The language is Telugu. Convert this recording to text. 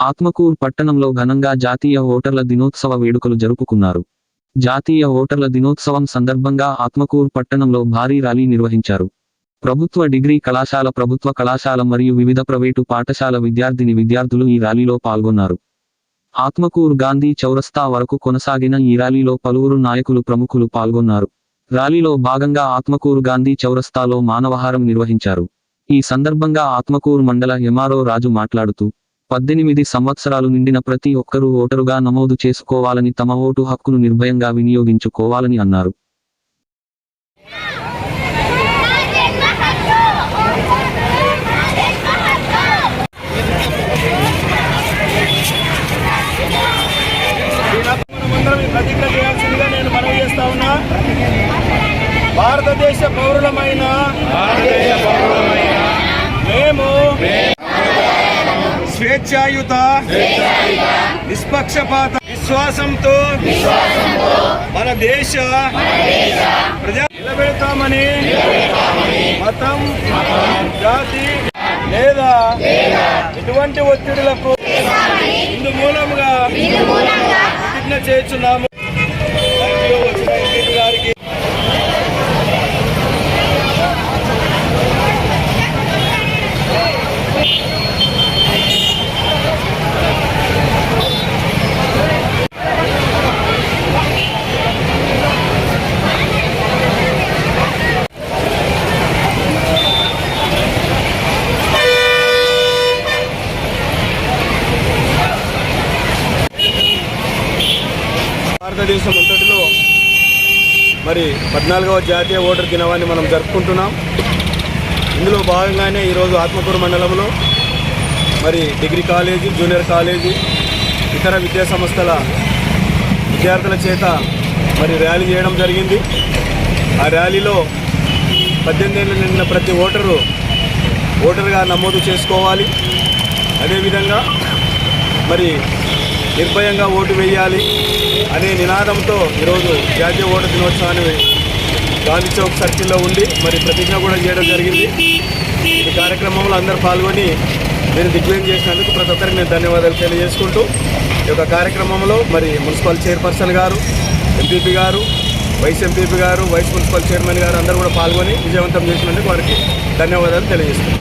ఆత్మకూర్ పట్టణంలో ఘనంగా జాతీయ ఓటర్ల దినోత్సవ వేడుకలు జరుపుకున్నారు. జాతీయ ఓటర్ల దినోత్సవం సందర్భంగా ఆత్మకూర్ పట్టణంలో భారీ ర్యాలీ నిర్వహించారు. ప్రభుత్వ డిగ్రీ కళాశాల ప్రభుత్వ కళాశాల మరియు వివిధ ప్రైవేటు పాఠశాల విద్యార్థిని విద్యార్థులు ఈ ర్యాలీలో పాల్గొన్నారు. ఆత్మకూర్ గాంధీ చౌరస్తా వరకు కొనసాగిన ఈ ర్యాలీలో పలువురు నాయకులు ప్రముఖులు పాల్గొన్నారు. ర్యాలీలో భాగంగా ఆత్మకూరు గాంధీ చౌరస్తాలో మానవహారం నిర్వహించారు. ఈ సందర్భంగా ఆత్మకూరు మండల ఎంఆర్ఓ రాజు మాట్లాడుతూ పద్దెనిమిది సంవత్సరాలు నిండిన ప్రతి ఒక్కరూ ఓటరుగా నమోదు చేసుకోవాలని తమ ఓటు హక్కును నిర్భయంగా వినియోగించుకోవాలని అన్నారు. మనమందరం ఈ ప్రతిజ్ఞ చేయాల్సిందిగా నేను మనవి చేస్తా ఉన్నా. భారతదేశ పౌరులమైన మేము స్వేచ్ఛాయుత నిష్పక్షపాత విశ్వాసంతో మన దేశ ప్రజా నిలబెడతామని మతం జాతి లేదా ఎటువంటి ఒత్తిడులకు ఇందు మూలంగా ప్రతిజ్ఞ చేస్తున్నాము. భారతదేశం అంతటిలో మరి పద్నాలుగవ జాతీయ ఓటర్ దినవాన్ని మనం జరుపుకుంటున్నాం. ఇందులో భాగంగానే ఈరోజు ఆత్మకూరు మండలంలో మరి డిగ్రీ కాలేజీ జూనియర్ కాలేజీ ఇతర విద్యా సంస్థల విద్యార్థుల చేత మరి ర్యాలీ చేయడం జరిగింది. ఆ ర్యాలీలో పద్దెనిమిది ఏళ్ళు నిండిన ప్రతి ఓటరు ఓటరుగా నమోదు చేసుకోవాలి. అదేవిధంగా మరి నిర్భయంగా ఓటు వేయాలి. అనే నినాదంతో ఈరోజు జాతీయ ఓటర్ దినోత్సవాన్ని గాంధీ చౌక్ సర్కిల్లో ఉండి మరి ప్రతిజ్ఞ కూడా చేయడం జరిగింది. ఈ కార్యక్రమంలో అందరూ పాల్గొని నేను దిగ్విజయం చేసినందుకు ప్రతి ఒక్కరికి నేను ధన్యవాదాలు తెలియజేసుకుంటూ ఈ యొక్క కార్యక్రమంలో మరి మున్సిపల్ చైర్పర్సన్ గారు ఎంపీపీ గారు వైస్ ఎంపీపీ గారు వైస్ మున్సిపల్ చైర్మన్ గారు అందరూ కూడా పాల్గొని విజయవంతం చేసినందుకు వారికి ధన్యవాదాలు తెలియజేస్తున్నాను